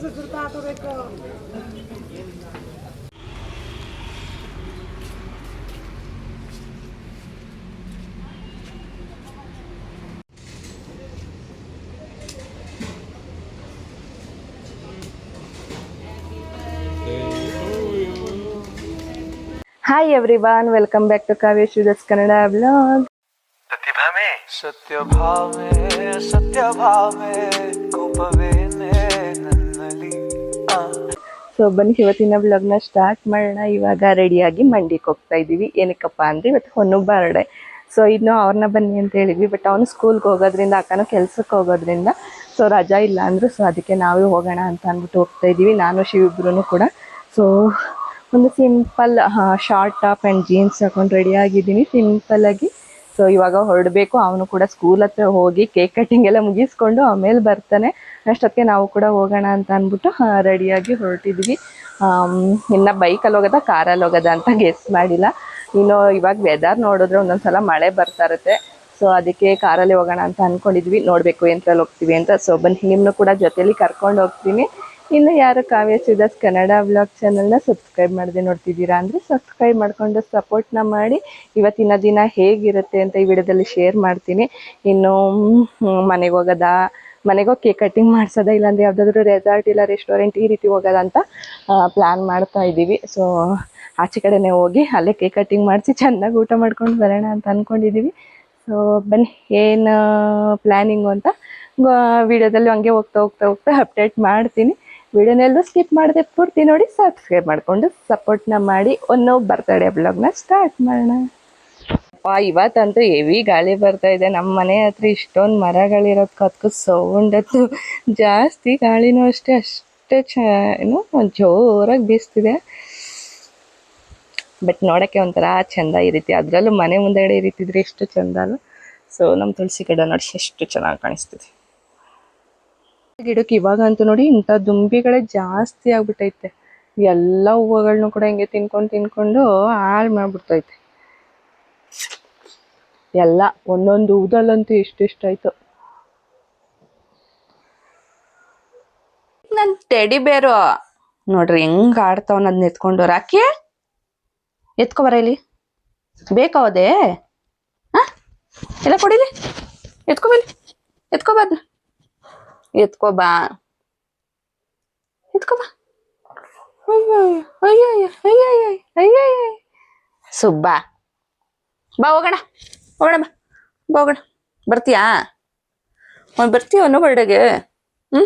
Hi everyone, welcome back to Kavya Shudas Canada Vlog. Satya Bhame, Satya Bhame, so ಬನ್ನಿ, ಇವತ್ತಿನ ಬ್ಲಾಗ್ನ start ಮಾಡೋಣ. ಇವಾಗ ರೆಡಿಯಾಗಿ ಮಂಡಿಗೆ ಹೋಗ್ತಾ ಇದ್ದೀವಿ. ಏನಕ್ಕಪ್ಪ ಅಂದರೆ ಇವತ್ತು ಹೊನ್ನು ಬರ್ಡೆ. ಸೊ ಇನ್ನು ಅವ್ರನ್ನ ಬನ್ನಿ ಅಂತ ಹೇಳಿದ್ವಿ ಬಟ್ ಅವನು ಸ್ಕೂಲ್ಗೆ ಹೋಗೋದ್ರಿಂದ, ಅಕ್ಕನೂ ಕೆಲ್ಸಕ್ಕೆ ಹೋಗೋದ್ರಿಂದ ಸೊ ರಜಾ ಇಲ್ಲ ಅಂದರು ಸೊ ಅದಕ್ಕೆ ನಾವೇ ಹೋಗೋಣ ಅಂತ ಅಂದ್ಬಿಟ್ಟು ಹೋಗ್ತಾ ಇದ್ದೀವಿ. ನಾನು ಶಿವಿಬ್ರು ಕೂಡ. ಸೊ ಒಂದು simple short top and jeans ಹಾಕೊಂಡು ರೆಡಿಯಾಗಿದ್ದೀನಿ ಸಿಂಪಲ್ಲಾಗಿ ಸೊ ಇವಾಗ ಹೊರಡಬೇಕು. ಅವನು ಕೂಡ ಸ್ಕೂಲ್ ಹತ್ರ ಹೋಗಿ ಕೇಕ್ ಕಟ್ಟಿಂಗ್ ಎಲ್ಲ ಮುಗಿಸ್ಕೊಂಡು ಆಮೇಲೆ ಬರ್ತಾನೆ. ಅಷ್ಟೊತ್ತಿಗೆ ನಾವು ಕೂಡ ಹೋಗೋಣ ಅಂತ ಅಂದ್ಬಿಟ್ಟು ರೆಡಿಯಾಗಿ ಹೊರಟಿದ್ವಿ. ಇನ್ನು ಬೈಕಲ್ಲಿ ಹೋಗೋದ, ಕಾರಲ್ಲಿ ಹೋಗೋದ ಅಂತ ಗೆಸ್ ಮಾಡಿಲ್ಲ. ಇನ್ನು ಇವಾಗ ವೆದರ್ ನೋಡಿದ್ರೆ ಒಂದೊಂದ್ಸಲ ಮಳೆ ಬರ್ತಾ ಇರುತ್ತೆ. ಸೊ ಅದಕ್ಕೆ ಕಾರಲ್ಲಿ ಹೋಗೋಣ ಅಂತ ಅಂದ್ಕೊಂಡಿದ್ವಿ ನೋಡಬೇಕು ಎಂತ್ರಲ್ಲಿ ಹೋಗ್ತೀವಿ ಅಂತ. ಸೊ ಬನ್ನಿ ನಿಮ್ಮನ್ನು ಕೂಡ ಜೊತೆಯಲ್ಲಿ ಕರ್ಕೊಂಡು ಹೋಗ್ತೀನಿ. ಇನ್ನು ಯಾರು ಕಾವ್ಯ ಸುಧಾಸ್ ಕನ್ನಡ ಬ್ಲಾಗ್ ಚಾನಲ್ನ ಸಬ್ಸ್ಕ್ರೈಬ್ ಮಾಡದೆ ನೋಡ್ತಿದ್ದೀರಾ ಅಂದರೆ ಸಬ್ಸ್ಕ್ರೈಬ್ ಮಾಡಿಕೊಂಡು ಸಪೋರ್ಟ್ನ ಮಾಡಿ. ಇವತ್ತಿನ ದಿನ ಹೇಗಿರುತ್ತೆ ಅಂತ ಈ ವಿಡಿಯೋದಲ್ಲಿ ಶೇರ್ ಮಾಡ್ತೀನಿ. ಇನ್ನು ಮನೆಗೆ ಹೋಗೋದಾ ಮನೆಗೆ ಕೇಕ್ ಕಟ್ಟಿಂಗ್ ಮಾಡಿಸೋದ ಇಲ್ಲಾಂದ್ರೆ ಯಾವುದಾದ್ರೂ ರೆಸಾರ್ಟ್ ಇಲ್ಲ ರೆಸ್ಟೋರೆಂಟ್ ಈ ರೀತಿ ಹೋಗೋದಂತ ಅಂತ ಪ್ಲ್ಯಾನ್ ಮಾಡ್ತಾ ಇದ್ದೀವಿ. ಸೊ ಆಚೆ ಕಡೆನೇ ಹೋಗಿ ಅಲ್ಲೇ ಕೇಕ್ ಕಟ್ಟಿಂಗ್ ಮಾಡಿಸಿ ಚೆನ್ನಾಗಿ ಊಟ ಮಾಡ್ಕೊಂಡು ಬರೋಣ ಅಂತ ಅಂದ್ಕೊಂಡಿದ್ದೀವಿ ಸೊ ಬನ್ನಿ, ಏನು ಪ್ಲ್ಯಾನಿಂಗು ಅಂತ ವಿಡಿಯೋದಲ್ಲಿ ಹಂಗೆ ಹೋಗ್ತಾ ಹೋಗ್ತಾ ಹೋಗ್ತಾ ಅಪ್ಡೇಟ್ ಮಾಡ್ತೀನಿ. ವಿಡಿಯೋನೆಲ್ಲೂ ಸ್ಕಿಪ್ ಮಾಡದೆ ಪೂರ್ತಿ ನೋಡಿ ಸಬ್ಸ್ಕ್ರೈಬ್ ಮಾಡಿಕೊಂಡು ಸಪೋರ್ಟ್ನ ಮಾಡಿ. ಒಂದು ಬರ್ತಡೇ ಬ್ಲಾಗ್ನ ಸ್ಟಾರ್ಟ್ ಮಾಡೋಣ. ಅಪ್ಪ, ಇವತ್ತಂತೂ ಹೆವಿ ಗಾಳಿ ಬರ್ತಾ ಇದೆ. ನಮ್ಮ ಮನೆ ಹತ್ರ ಇಷ್ಟೊಂದು ಮರಗಳಿರೋದು ಕತ್ಕು ಸೌಂಡ್ ಜಾಸ್ತಿ ಗಾಳಿನೂ ಅಷ್ಟೇ ಅಷ್ಟೇ ಚ ಏನು, ಜೋರಾಗಿ ಬೀಸ್ತಿದೆ. ಬಟ್ ನೋಡೋಕ್ಕೆ ಒಂಥರ ಚಂದ ಈ ರೀತಿ. ಅದರಲ್ಲೂ ಮನೆ ಮುಂದೆಗಡೆ ಈ ರೀತಿ ಇದ್ರೆ ಎಷ್ಟು ಚಂದ ಅಲ್ಲ ಸೊ ನಮ್ಮ ತುಳಸಿ ಗಿಡ ನೋಡಿ ಎಷ್ಟು ಚೆನ್ನಾಗಿ ಕಾಣಿಸ್ತಿದೆ. ಗಿಡಕ್ಕೆ ಇವಾಗಂತೂ ನೋಡಿ ಇಂಥ ದುಂಬಿಗಳೇ ಜಾಸ್ತಿ ಆಗ್ಬಿಟ್ಟೈತೆ. ಎಲ್ಲ ಹೂವುಗಳನ್ನೂ ಕೂಡ ಹಿಂಗೆ ತಿನ್ಕೊಂಡು ತಿನ್ಕೊಂಡು ಹಾಳು ಮಾಡ್ಬಿಡ್ತೈತೆ. ಎಲ್ಲ ಒಂದೊಂದು ಊದಲ್ಲಂತೂ ಎಷ್ಟೆಷ್ಟಾಯ್ತು. ನನ್ ಟೆಡಿ ಬೇರು ನೋಡ್ರಿ ಹೆಂಗ್ ಆಡ್ತಾವ್ ಅದನ್ನ ಎತ್ಕೊಂಡು ರಾಕಿ ಎತ್ಕೊ ಬರ ಇಲ್ಲಿ. ಬೇಕಾವದೆ ಹಾ? ಎಲ್ಲ ಕೊಡಿಲಿ ಎತ್ಕೊ ಬಲ್ಲಿ ಎತ್ಕೊ ಬಾ ಅದ್ನ. ಎತ್ಕೊ ಬಾ. ಎತ್ಕೊ ಬಾ. ಅಯ್ಯೋ ಅಯ್ಯೋ ಅಯ್ಯೋ ಸುಬ್ಬಾ ಸುಬ್ಬ. ಬಾ, ಹೋಗೋಣ. ಹೋಗೋಣ ಬಾ. ಹೋಗೋಣ. ಬರ್ತೀಯಾ? ಬರ್ತೀಯ ಅನ್ನೋ ಬರ್ಡೆಗೆ ಹ್ಞೂ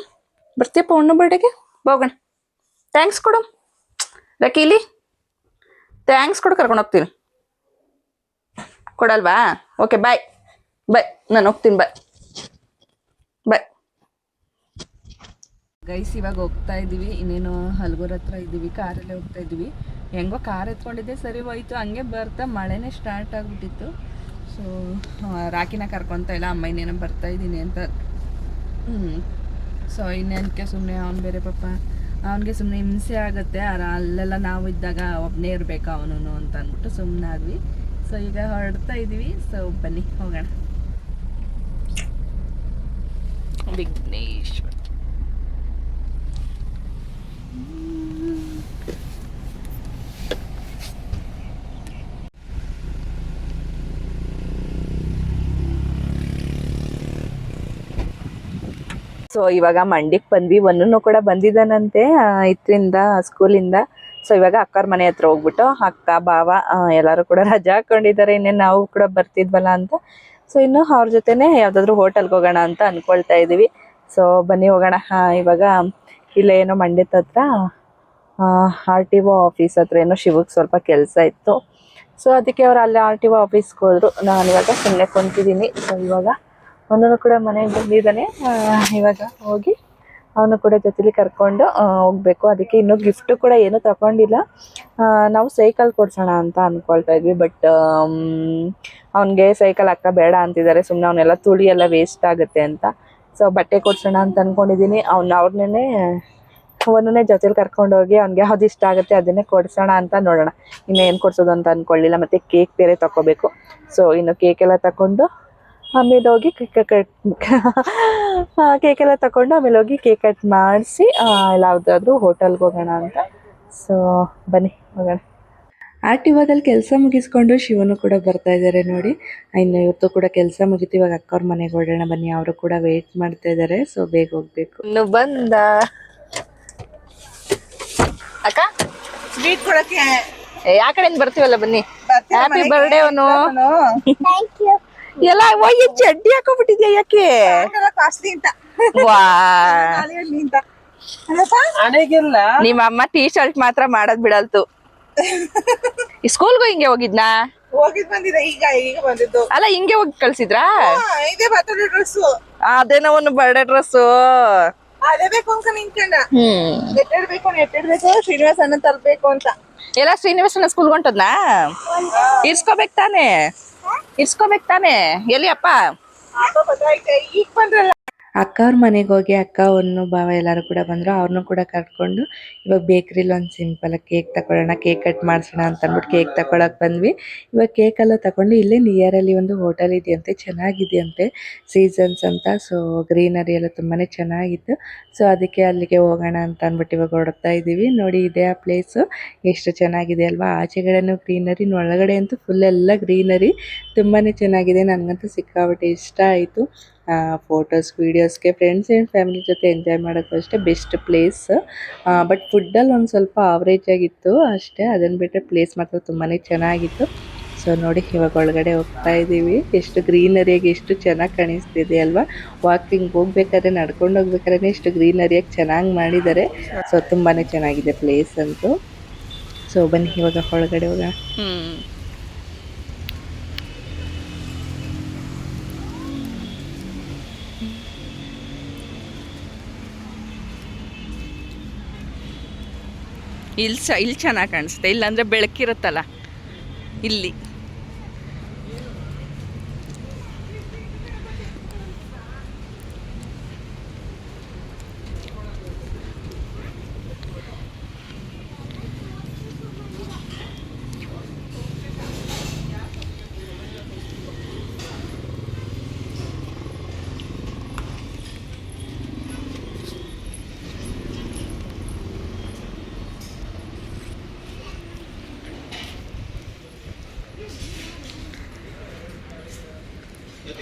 ಬರ್ತೀಯಪ್ಪ ಅನ್ನೋ ಬರ್ಡೇಗೆ ಬಾ, ಹೋಗೋಣ. ಥ್ಯಾಂಕ್ಸ್ ಕೊಡು. ರಕೀಲಿ ಥ್ಯಾಂಕ್ಸ್ ಕೊಡು, ಕರ್ಕೊಂಡು ಹೋಗ್ತೀನಿ. ಕೊಡಲ್ವಾ? ಓಕೆ ಬಾಯ್ ಬಾಯ್ ನಾನು ಹೋಗ್ತೀನಿ ಬಾಯ್ ಬಾಯ್ ಗೈಸ್ ಇವಾಗ ಹೋಗ್ತಾ ಇದ್ದೀವಿ ಇನ್ನೇನು ಹಲ್ಗೂರ್ ಹತ್ರ ಇದ್ದೀವಿ ಕಾರಲ್ಲೇ ಹೋಗ್ತಾ ಇದ್ದೀವಿ ಹೆಂಗೋ ಕಾರ್ ಎತ್ಕೊಂಡಿದ್ದೆ, ಸರಿ ಹೋಯ್ತು. ಹಂಗೆ ಬರ್ತಾ ಮಳೆನೇ ಸ್ಟಾರ್ಟ್ ಆಗಿಬಿಟ್ಟಿತ್ತು. ಸೊ ರಾಕಿನ ಕರ್ಕೊತಾ ಇಲ್ಲ, ಅಮ್ಮ ಇನ್ನೇನೋ ಬರ್ತಾ ಇದ್ದೀನಿ ಅಂತ. ಸೊ ಇನ್ನೇನಕ್ಕೆ ಸುಮ್ಮನೆ ಅವ್ನು ಬೇರೆ ಪಾಪ, ಅವನಿಗೆ ಸುಮ್ಮನೆ ಹಿಂಸೆ ಆಗುತ್ತೆ. ಅಲ್ಲೆಲ್ಲ ನಾವು ಇದ್ದಾಗ ಒಬ್ಬನೇ ಇರಬೇಕು ಅವನು ಅಂತ ಅಂದ್ಬಿಟ್ಟು ಸುಮ್ಮನೆ ಆದ್ವಿ. ಸೊ ಈಗ ಹೊರಡ್ತಾ ಇದ್ದೀವಿ ಸೊ ಬನ್ನಿ, ಹೋಗೋಣ. ವಿಘ್ನೇಶ್ವರ ಸೊ ಇವಾಗ ಮಂಡ್ಯಕ್ಕೆ ಬಂದ್ವಿ. ಒನ್ನೂ ಕೂಡ ಬಂದಿದ್ದಾನಂತೆ ಇದರಿಂದ, ಸ್ಕೂಲಿಂದ. ಸೊ ಇವಾಗ ಅಕ್ಕರ ಮನೆ ಹತ್ರ ಹೋಗ್ಬಿಟ್ಟು, ಅಕ್ಕ ಬಾವ ಎಲ್ಲರೂ ಕೂಡ ರಜಾ ಹಾಕೊಂಡಿದ್ದಾರೆ. ಇನ್ನೇನು ನಾವು ಕೂಡ ಬರ್ತಿದ್ವಲ್ಲ ಅಂತ. ಸೊ ಇನ್ನು ಅವ್ರ ಜೊತೆನೆ ಯಾವುದಾದ್ರೂ ಹೋಟೆಲ್ಗೆ ಹೋಗೋಣ ಅಂತ ಅಂದ್ಕೊಳ್ತಾ ಇದೀವಿ. ಸೊ ಬನ್ನಿ ಹೋಗೋಣ. ಇವಾಗ ಇಲ್ಲೇ ಏನೋ ಮಂಡ್ಯದ ಹತ್ರ ಆರ್ ಟಿ ಒ ಆಫೀಸ್ ಹತ್ರ ಏನೋ ಶಿವಕ್ಕೆ ಸ್ವಲ್ಪ ಕೆಲಸ ಇತ್ತು. ಸೊ ಅದಕ್ಕೆ ಅವ್ರು ಅಲ್ಲಿ ಆರ್ ಟಿ ಒ ಆಫೀಸ್ಗೆ ಹೋದ್ರು. ನಾನು ಇವಾಗ ಸುಮ್ಮನೆ ಕುಂತಿದ್ದೀನಿ. ಸೊ ಇವಾಗ ಅವನು ಕೂಡ ಮನೆಗೆ ಬಂದಿದ್ದಾನೆ. ಇವಾಗ ಹೋಗಿ ಅವನು ಕೂಡ ಜೊತೆಲಿ ಕರ್ಕೊಂಡು ಹೋಗ್ಬೇಕು. ಅದಕ್ಕೆ ಇನ್ನೂ ಗಿಫ್ಟ್ ಕೂಡ ಏನು ತಗೊಂಡಿಲ್ಲ. ನಾವು ಸೈಕಲ್ ಕೊಡ್ಸೋಣ ಅಂತ ಅನ್ಕೊಳ್ತಾ ಇದ್ವಿ ಬಟ್ ಅವನಿಗೆ ಸೈಕಲ್ ಅಕ್ಕ ಬೇಡ ಅಂತಿದ್ದಾರೆ. ಸುಮ್ಮನೆ ಅವನ್ನೆಲ್ಲ ತುಳಿ ಎಲ್ಲ ವೇಸ್ಟ್ ಆಗುತ್ತೆ ಅಂತ. ಸೊ ಬಟ್ಟೆ ಕೊಡ್ಸೋಣ ಅಂತ ಅನ್ಕೊಂಡಿದ್ದೀನಿ. ಅವ್ನ, ಅವ್ರನ್ನೇ, ಅವನನ್ನೇ ಜೊತೆಲಿ ಕರ್ಕೊಂಡು ಹೋಗಿ ಅವ್ನಿಗೆ ಯಾವ್ದು ಇಷ್ಟ ಆಗುತ್ತೆ ಅದನ್ನೇ ಕೊಡ್ಸೋಣ ಅಂತ ನೋಡೋಣ. ಇನ್ನೇನು ಕೊಡ್ಸೋದು ಅಂತ ಅನ್ಕೊಳ್ಳಿಲ್ಲ. ಮತ್ತೆ ಕೇಕ್ ಬೇರೆ ತಗೋಬೇಕು ಸೊ ಇನ್ನು ಕೇಕ್ ಎಲ್ಲ ತಗೊಂಡು ಆಮೇಲೆ ಹೋಗಿ ಕೇಕ್ ಕಟ್ ಕೇಕ್ ಎಲ್ಲ ತಗೊಂಡು ಆಮೇಲೆ ಹೋಗಿ ಕೇಕ್ ಕಟ್ ಮಾಡಿಸಿ ಯಾವುದಾದ್ರೂ ಹೋಟೆಲ್ಗೆ ಹೋಗೋಣ ಅಂತ. ಸೊ ಬನ್ನಿ ಹೋಗೋಣ. ಆಕ್ಟಿವಾದಲ್ಲಿ ಕೆಲಸ ಮುಗಿಸ್ಕೊಂಡು ಶಿವನು ಕೂಡ ಬರ್ತಾ ಇದ್ದಾರೆ ನೋಡಿ. ಇನ್ನು ಇವತ್ತು ಕೂಡ ಕೆಲಸ ಮುಗಿತು ಇವಾಗ ಅಕ್ಕವ್ರ ಮನೆಗೆ ಹೊಡೋಣ ಬನ್ನಿ ಅವರು ಕೂಡ ವೇಟ್ ಮಾಡ್ತಾ ಇದ್ದಾರೆ ಸೊ ಬೇಗ ಹೋಗ್ಬೇಕು. ಇನ್ನು ಬಂದ. ಅಕ್ಕ? ಸ್ವೀಟ್ ಕೊಡಕ್ಕೆ. ಯಾ ಕಡೆಯಿಂದ ಬರ್ತೀವಲ್ಲ ಬನ್ನಿ. ಹ್ಯಾಪಿ? ಬರ್ಡೇ ಅವನು. ಎಲ್ಲ ಓಯ್ ಚಡ್ಡಿ ಹಾಕೊಂಡ್ಬಿಟ್ಟಿದ್ಯಾ ಯಾಕೆ? ಕಾಸ್ಟ್ಲಿ ಅಂತ. ವಾ. ಅಂತ. ನಿಮ್ಮ ಅಮ್ಮ ಟೀ ಶರ್ಟ್ ಮಾತ್ರ ಮಾಡದ್ ಬಿಡಲ್ತು. ಸ್ಕೂಲ್ಗೂ ಹಿಂಗೆ ಹೋಗಿದ್ನಾ? ಹೋಗಿದ್ ಬಂದಿದೆ ಈಗ ಈಗ ಬಂದಿದ್ದು. ಅಲ್ಲ ಹಿಂಗೆ ಹೋಗಿ ಕಳ್ಸಿದ್ರಾ? ಹಾ, ಇದೇ ಬರ್ತಡೇ ಡ್ರೆಸ್ ಅದೇನೋ ಒಂದು ಬರ್ಡೇ ಡ್ರೆಸ್ಸು ಅದೇ ಬೇಕು ಅಂತ ನಿಂತ್ಕೊಂಡ. ಹ್ಮ್. ಎಟ್ಟಿಡ್ಬೇಕು ಎಟ್ಟಿಡ್ಬೇಕು ಶ್ರೀನಿವಾಸ ಅಣ್ಣ ತರ್ಬೇಕು ಅಂತ. ಎಲ್ಲ ಶ್ರೀನಿವಾಸನ ಸ್ಕೂಲ್ ಹೊಂಟದ್ನಾ? ಇರ್ಸ್ಕೋಬೇಕು ತಾನೇ? ಇರ್ಸ್ಕೋಬೇಕು ತಾನೇ? ಎಲ್ಲಿ ಅಪ್ಪ ಈಗ ಬಂದ್ರಲ್ಲ. ಅಕ್ಕ ಅವ್ರ ಮನೆಗೆ ಹೋಗಿ ಅಕ್ಕ ಅವನು ಭಾವ ಎಲ್ಲರೂ ಕೂಡ ಬಂದರು. ಅವ್ರನ್ನೂ ಕೂಡ ಕರ್ಕೊಂಡು ಇವಾಗ ಬೇಕ್ರಿಲಿ ಒಂದು ಸಿಂಪಲ್ ಕೇಕ್ ತಗೊಳ್ಳೋಣ ಕೇಕ್ ಕಟ್ ಮಾಡಿಸೋಣ ಅಂತ ಅಂದ್ಬಿಟ್ಟು ಕೇಕ್ ತಗೊಳಕ್ ಬಂದ್ವಿ. ಇವಾಗ ಕೇಕ್ ಎಲ್ಲ ತಗೊಂಡು ಇಲ್ಲೇ ನಿಯರಲ್ಲಿ ಒಂದು ಹೋಟೆಲ್ ಇದೆಯಂತೆ, ಚೆನ್ನಾಗಿದೆಯಂತೆ ಸೀಸನ್ಸ್ ಅಂತ. ಸೊ ಗ್ರೀನರಿ ಎಲ್ಲ ತುಂಬಾನೇ ಚೆನ್ನಾಗಿತ್ತು. ಸೊ ಅದಕ್ಕೆ ಅಲ್ಲಿಗೆ ಹೋಗೋಣ ಅಂತ ಅಂದ್ಬಿಟ್ಟು ಇವಾಗ ಹೊರಡ್ತಾ ಇದ್ದೀವಿ ನೋಡಿ, ಇದೆ ಆ ಪ್ಲೇಸು ಎಷ್ಟು ಚೆನ್ನಾಗಿದೆ ಅಲ್ವಾ? ಆಚೆಗಡೆನೂ ಗ್ರೀನರಿ ಒಳಗಡೆ ಅಂತೂ ಫುಲ್ ಎಲ್ಲ ಗ್ರೀನರಿ ತುಂಬಾನೇ ಚೆನ್ನಾಗಿದೆ. ನನಗಂತೂ ಸಿಕ್ಕಾಪಟ್ಟೆ ಇಷ್ಟ ಆಯಿತು. ಫೋಟೋಸ್ ವೀಡಿಯೋಸ್ಗೆ ಫ್ರೆಂಡ್ಸ್ ಆ್ಯಂಡ್ ಫ್ಯಾಮಿಲಿ ಜೊತೆ ಎಂಜಾಯ್ ಮಾಡೋಕ್ಕೂ ಅಷ್ಟೇ ಬೆಸ್ಟ್ ಪ್ಲೇಸ್ ಬಟ್ ಫುಡ್ಡಲ್ಲಿ ಒಂದು ಸ್ವಲ್ಪ ಆವ್ರೇಜ್ ಆಗಿತ್ತು, ಅಷ್ಟೇ. ಅದನ್ನು ಬಿಟ್ಟರೆ ಪ್ಲೇಸ್ ಮಾತ್ರ ತುಂಬಾ ಚೆನ್ನಾಗಿತ್ತು. ಸೊ ನೋಡಿ, ಇವಾಗ ಒಳಗಡೆ ಹೋಗ್ತಾ ಇದ್ದೀವಿ ಎಷ್ಟು ಗ್ರೀನರಿಯಾಗಿ ಎಷ್ಟು ಚೆನ್ನಾಗಿ ಕಾಣಿಸ್ತಿದೆ ಅಲ್ವಾ? ವಾಕಿಂಗ್ ಹೋಗ್ಬೇಕಾದ್ರೆ, ನಡ್ಕೊಂಡು ಹೋಗ್ಬೇಕಾದ್ರೆ ಎಷ್ಟು ಗ್ರೀನರಿಯಾಗಿ ಚೆನ್ನಾಗಿ ಮಾಡಿದ್ದಾರೆ. ಸೊ ತುಂಬಾ ಚೆನ್ನಾಗಿದೆ ಪ್ಲೇಸ್ ಅಂತೂ. ಸೊ ಬನ್ನಿ, ಇವಾಗ ಒಳಗಡೆ ಹೋಗೋಣ. ಇಲ್ಲಿ ಸ ಇಲ್ಲಿ ಚೆನ್ನಾಗಿ ಕಾಣಿಸುತ್ತೆ. ಇಲ್ಲಾಂದರೆ ಬೆಳಕಿರುತ್ತಲ್ಲ. ಇಲ್ಲಿ.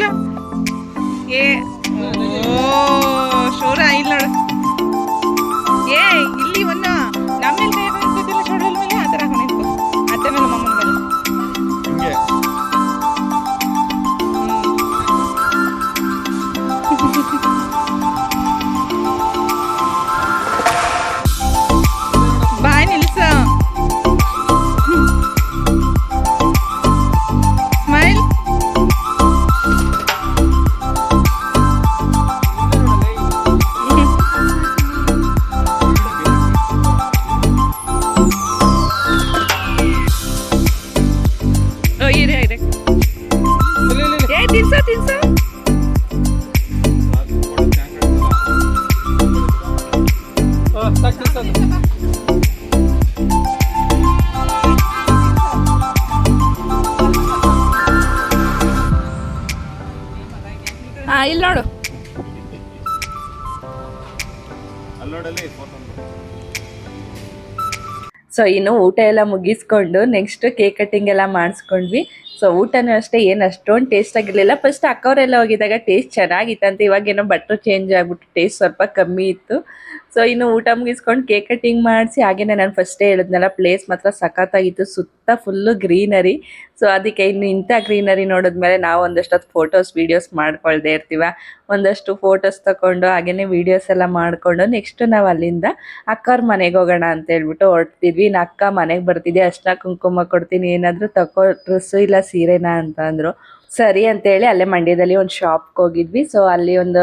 Chelo, que inside, inside. So ಇನ್ನು ಊಟ ಎಲ್ಲ ಮುಗಿಸ್ಕೊಂಡು ನೆಕ್ಸ್ಟ್ ಕೇಕ್ ಕಟ್ಟಿಂಗ್ ಎಲ್ಲ ಮಾಡಿಸ್ಕೊಂಡ್ವಿ. ಸೊ ಊಟನೂ ಅಷ್ಟೇ, ಏನು ಅಷ್ಟೊಂದು ಟೇಸ್ಟ್ ಆಗಿರಲಿಲ್ಲ. ಫಸ್ಟ್ ಅಕ್ಕವರೆಲ್ಲ ಹೋಗಿದಾಗ ಟೇಸ್ಟ್ ಚೆನ್ನಾಗಿತ್ತಂತೆ. ಇವಾಗೇನೋ ಬಟ್ರು ಚೇಂಜ್ ಆಗಿಬಿಟ್ಟು ಟೇಸ್ಟ್ ಸ್ವಲ್ಪ ಕಮ್ಮಿ ಇತ್ತು. ಸೊ ಇನ್ನು ಊಟ ಮುಗಿಸ್ಕೊಂಡು ಕೇಕ್ ಕಟ್ಟಿಂಗ್ ಮಾಡಿಸಿ, ಹಾಗೇನೆ ನಾನು ಫಸ್ಟೇ ಹೇಳಿದ್ನಲ್ಲ ಪ್ಲೇಸ್ ಮಾತ್ರ ಸಖತ್ತಾಗಿತ್ತು, ಸುತ್ತ ಫುಲ್ಲು ಗ್ರೀನರಿ ಸೊ ಅದಕ್ಕೆ ಇನ್ನು ಇಂಥ ಗ್ರೀನರಿ ನೋಡಿದ್ಮೇಲೆ ನಾವು ಒಂದಷ್ಟು ಫೋಟೋಸ್ ವೀಡಿಯೋಸ್ ಮಾಡ್ಕೊಳ್ದೇ ಇರ್ತೀವ. ಒಂದಷ್ಟು ಫೋಟೋಸ್ ತಗೊಂಡು ಹಾಗೇನೆ ವೀಡಿಯೋಸ್ ಎಲ್ಲ ಮಾಡಿಕೊಂಡು ನೆಕ್ಸ್ಟ್ ನಾವು ಅಲ್ಲಿಂದ ಅಕ್ಕವ್ರ ಮನೆಗೆ ಹೋಗೋಣ ಅಂತ ಹೇಳ್ಬಿಟ್ಟು ಹೊರಡ್ತಿದ್ವಿ ಇನ್ನು ಅಕ್ಕ ಮನೆಗೆ ಬರ್ತಿದ್ದೆ, ಅಷ್ಟನ್ನ ಕುಂಕುಮ ಕೊಡ್ತೀನಿ, ಏನಾದರೂ ತಗೋ ಡ್ರೆಸ್ಸು ಇಲ್ಲ, ಸೀರೆನಾ ಅಂತ ಅಂದರು. ಸರಿ ಅಂತೇಳಿ ಅಲ್ಲೇ ಮಂಡ್ಯದಲ್ಲಿ ಒಂದು ಶಾಪ್ಗೆ ಹೋಗಿದ್ವಿ. ಸೊ ಅಲ್ಲಿ ಒಂದು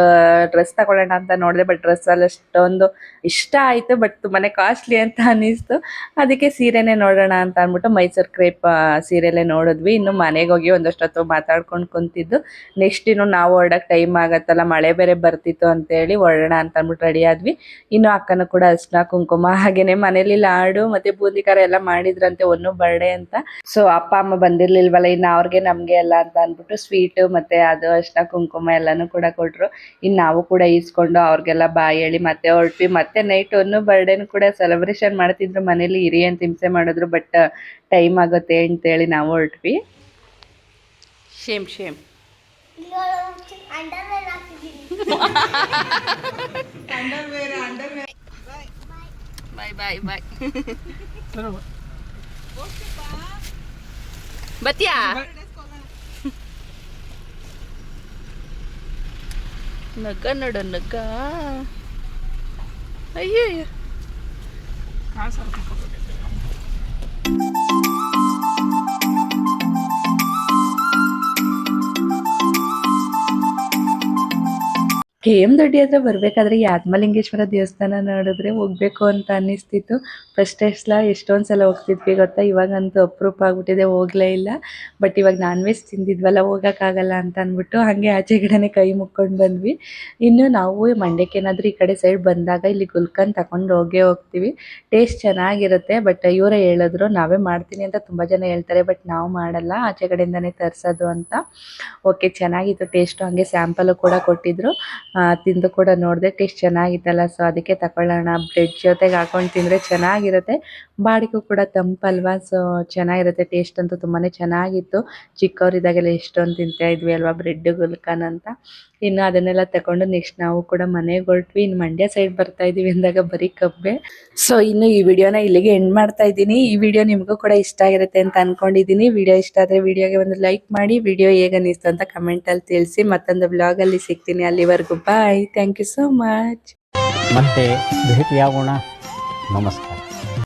ಡ್ರೆಸ್ ತಗೊಳ್ಳೋಣ ಅಂತ ನೋಡಿದೆ ಬಟ್ ಡ್ರೆಸ್ಸಲ್ಲಿ ಅಷ್ಟೊಂದು ಇಷ್ಟ ಆಯಿತು ಬಟ್ ತುಂಬಾ ಕಾಸ್ಟ್ಲಿ ಅಂತ ಅನ್ನಿಸ್ತು. ಅದಕ್ಕೆ ಸೀರೆನೇ ನೋಡೋಣ ಅಂತ ಅಂದ್ಬಿಟ್ಟು ಮೈಸೂರು ಕ್ರೇಪ್ ಸೀರೆಲೇ ನೋಡಿದ್ವಿ. ಇನ್ನು ಮನೆಗೆ ಹೋಗಿ ಒಂದಷ್ಟೊತ್ತು ಮಾತಾಡ್ಕೊಂಡು ಕುಂತಿದ್ದು. ನೆಕ್ಸ್ಟ್ ಇನ್ನು ನಾವು ಹೊರಡಕ್ಕೆ ಟೈಮ್ ಆಗತ್ತಲ್ಲ, ಮಳೆ ಬೇರೆ ಬರ್ತಿತ್ತು ಅಂತೇಳಿ ಹೊರಡೋಣ ಅಂತ ಅಂದ್ಬಿಟ್ಟು ರೆಡಿ ಆದ್ವಿ. ಇನ್ನು ಅಕ್ಕನ ಕೂಡ ಅರ್ಶಿನ, ಕುಂಕುಮ ಹಾಗೇನೆ ಮನೇಲಿ ಲಾಡು ಮತ್ತೆ ಬೂಂದಿ ಖಾರ ಎಲ್ಲ ಮಾಡಿದ್ರಂತೆ ಒಂದು ಬರ್ಡೇ ಅಂತ. ಸೊ ಅಪ್ಪ, ಅಮ್ಮ ಬಂದಿರ್ಲಿಲ್ವಲ್ಲ, ಇನ್ನು ಅವ್ರಿಗೆ ನಮಗೆ ಎಲ್ಲ ಅಂತ ಅಂದ್ಬಿಟ್ಟು ಸ್ವೀಟು ಮತ್ತೆ ಅದು ಅರ್ಶಿನ, ಕುಂಕುಮ ಎಲ್ಲನೂ ಕೂಡ ಕೊಟ್ಟರು ಇನ್ನು ನಾವು ಕೂಡ ಈಸ್ಕೊಂಡು ಅವ್ರಿಗೆಲ್ಲ ಬಾಯಿ ಹೇಳಿ ಮತ್ತೆ ಹೊರಟ್ವಿ. ಮತ್ತೆ ನೈಟ್ ಒಂದು ಬರ್ಡೇನು ಕೂಡ ಸೆಲೆಬ್ರೇಷನ್ ಮಾಡ್ತಿದ್ರು ಮನೇಲಿ, ಇರಿ ಅಂತ ಹಿಂಸೆ ಮಾಡಿದ್ರು ಬಟ್ ಟೈಮ್ ಆಗುತ್ತೆ ಅಂತೇಳಿ ನಾವು ಹೊರಟ್ವಿ. ಶೇಮ್ ಶೇಮ್ ಬಾಯ್ ಬಾಯ್ ಬಾಯ್ ಬತ್ತೀಯಾ? ನಗ್ಗ ನೋಡು ನಗ್ಗ ಅಯ್ಯೋ ಕೆ ಎಂ ದೊಡ್ಡಿ ಹತ್ರ ಬರಬೇಕಾದ್ರೆ ಈ ದೇವಸ್ಥಾನ ನೋಡಿದ್ರೆ ಹೋಗ್ಬೇಕು ಅಂತ ಅನ್ನಿಸ್ತಿತ್ತು. ಫಸ್ಟ್ ಎಷ್ಟ್ಲ ಎಷ್ಟೊಂದು ಸಲ ಹೋಗ್ತಿದ್ವಿ ಗೊತ್ತಾ? ಇವಾಗಂತೂ ಅಪ್ರೂಪ ಆಗ್ಬಿಟ್ಟಿದೆ, ಹೋಗ್ಲೇ ಇಲ್ಲ. ಬಟ್ ಇವಾಗ ನಾನ್ ವೆಜ್ ತಿಂದಿದ್ವಲ್ಲ, ಹೋಗೋಕ್ಕಾಗಲ್ಲ ಅಂತ ಅಂದ್ಬಿಟ್ಟು ಹಂಗೆ ಆಚೆ ಕಡೆನೇ ಕೈ ಮುಕ್ಕೊಂಡು ಬಂದ್ವಿ. ಇನ್ನು ನಾವು ಮಂಡ್ಯಕ್ಕೆ ಏನಾದರೂ ಈ ಕಡೆ ಸೈಡ್ ಬಂದಾಗ ಇಲ್ಲಿ ಗುಲ್ಕನ್ ತಗೊಂಡು ಹೋಗೇ ಹೋಗ್ತೀವಿ. ಟೇಸ್ಟ್ ಚೆನ್ನಾಗಿರುತ್ತೆ ಬಟ್ ಇವರೇ ಹೇಳಿದ್ರು, ನಾವೇ ಮಾಡ್ತೀನಿ ಅಂತ ತುಂಬ ಜನ ಹೇಳ್ತಾರೆ ಬಟ್ ನಾವು ಮಾಡಲ್ಲ ಆಚೆ ಕಡೆಯಿಂದನೇ ತರಿಸೋದು ಅಂತ. ಓಕೆ ಚೆನ್ನಾಗಿತ್ತು ಟೇಸ್ಟು ಹಂಗೆ ಸ್ಯಾಂಪಲು ಕೂಡ ಕೊಟ್ಟಿದ್ರು. ತಿಂದು ಕೂಡ ನೋಡಿದೆ ಟೇಸ್ಟ್ ಚೆನ್ನಾಗಿತ್ತಲ್ಲ ಸೊ ಅದಕ್ಕೆ ತಗೊಳ್ಳೋಣ ಬ್ರೆಡ್ ಜೊತೆಗೆ ಹಾಕೊಂಡು ತಿಂದರೆ ಚೆನ್ನಾಗಿರುತ್ತೆ. ಬಾಡಿಗೂ ಕೂಡ ತಂಪಲ್ವಾ? ಸೊ ಚೆನ್ನಾಗಿರುತ್ತೆ. ಟೇಸ್ಟ್ ಅಂತೂ ತುಂಬಾ ಚೆನ್ನಾಗಿತ್ತು. ಚಿಕ್ಕವರಿದ್ದಾಗೆಲ್ಲ ಎಷ್ಟೊಂದು ತಿಂತಾ ಇದ್ವಿ ಅಲ್ವಾ? ಬ್ರೆಡ್ ಗುಲ್ಕನ್ ಅಂತ. ಇನ್ನು ಅದನ್ನೆಲ್ಲ ತಗೊಂಡು ನೆಕ್ಸ್ಟ್ ನಾವು ಕೂಡ ಮನೆಗೆ ಹೊರಟ್ವಿ. ಇನ್ನು ಮಂಡ್ಯ ಸೈಡ್ ಬರ್ತಾ ಇದೀವಿ ಅಂದಾಗ ಬರೀ ಕಬ್ಬೆ. ಸೊ ಇನ್ನು ಈ ವಿಡಿಯೋನ ಇಲ್ಲಿಗೆ ಎಂಡ್ ಮಾಡ್ತಾ ಇದ್ದೀನಿ. ಈ ವಿಡಿಯೋ ನಿಮಗೂ ಕೂಡ ಇಷ್ಟ ಆಗಿರುತ್ತೆ ಅಂತ ಅನ್ಕೊಂಡಿದ್ದೀನಿ. ವಿಡಿಯೋ ಇಷ್ಟ ಆದರೆ ವಿಡಿಯೋಗೆ ಒಂದು ಲೈಕ್ ಮಾಡಿ. ವಿಡಿಯೋ ಹೇಗೆ ಅನ್ನಿಸ್ತು ಅಂತ ಕಮೆಂಟಲ್ಲಿ ತಿಳಿಸಿ. ಮತ್ತೊಂದು ಬ್ಲಾಗಲ್ಲಿ ಸಿಗ್ತೀನಿ ಅಲ್ಲಿವರೆಗೂ. Bye thank you so much ಮತ್ತೆ ಭೇಟಿಯಾಗೋಣ ನಮಸ್ಕಾರ.